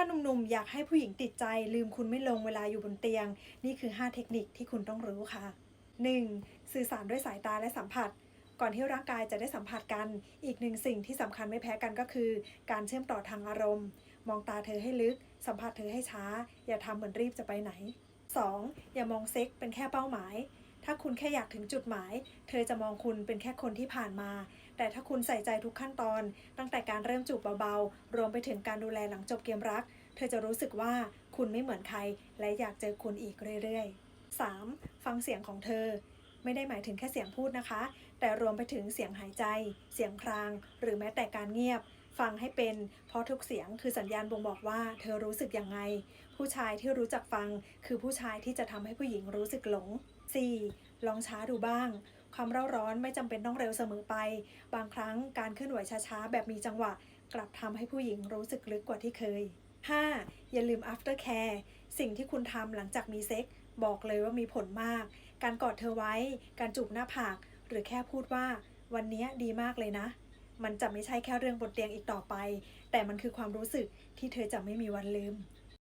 ถ้าหนุ่มๆ อยากให้ผู้หญิงติดใจ ลืมคุณไม่ลงเวลาอยู่บนเตียง นี่คือ 5 เทคนิคที่คุณต้องรู้ค่ะ 1. สื่อสารด้วยสายตาและสัมผัส ก่อนที่ร่างกายจะได้สัมผัสกัน อีกหนึ่งสิ่งที่สำคัญไม่แพ้กันก็คือ การเชื่อมต่อทางอารมณ์ มองตาเธอให้ลึก สัมผัสเธอให้ช้า อย่าทำเหมือนรีบจะไปไหน 2. อย่ามองเซ็กเป็นแค่เป้าหมาย ถ้าคุณแค่อยากถึงจุดหมาย เธอจะมองคุณเป็นแค่คนที่ผ่านมา แต่ถ้าคุณใส่ใจทุกขั้นตอน ตั้งแต่การเริ่มจูบเบาๆ รวมไปถึงการดูแลหลังจบเกมรัก เธอจะรู้สึกว่าคุณไม่เหมือนใคร และอยากเจอคุณอีกเรื่อยๆ 3. ฟังเสียงของเธอ ไม่ได้หมายถึงแค่เสียงพูดนะคะ แต่รวมไปถึงเสียงหายใจ เสียงคราง หรือแม้แต่การเงียบฟังให้เป็น เพราะทุกเสียงคือสัญญาณบ่งบอกว่าเธอรู้สึกยังไง ผู้ชายที่รู้จักฟังคือผู้ชายที่จะทำให้ผู้หญิงรู้สึกหลง 4. ลองช้าดูบ้าง ความเร่าร้อนไม่จำเป็นต้องเร็วเสมอไป บางครั้งการเคลื่อนไหวช้าๆ แบบมีจังหวะ กลับทำให้ผู้หญิงรู้สึกลึกกว่าที่เคย 5. อย่าลืม after care สิ่งที่คุณทำหลังจากมีเซ็กบอกเลยว่ามีผลมาก การกอดเธอไว้ การจูบหน้าผาก หรือแค่พูดว่า วันนี้ดีมากเลยนะ มันจะไม่ใช่แค่เรื่องบนเตียงอีกต่อไป แต่มันคือความรู้สึกที่เธอจะไม่มีวันลืม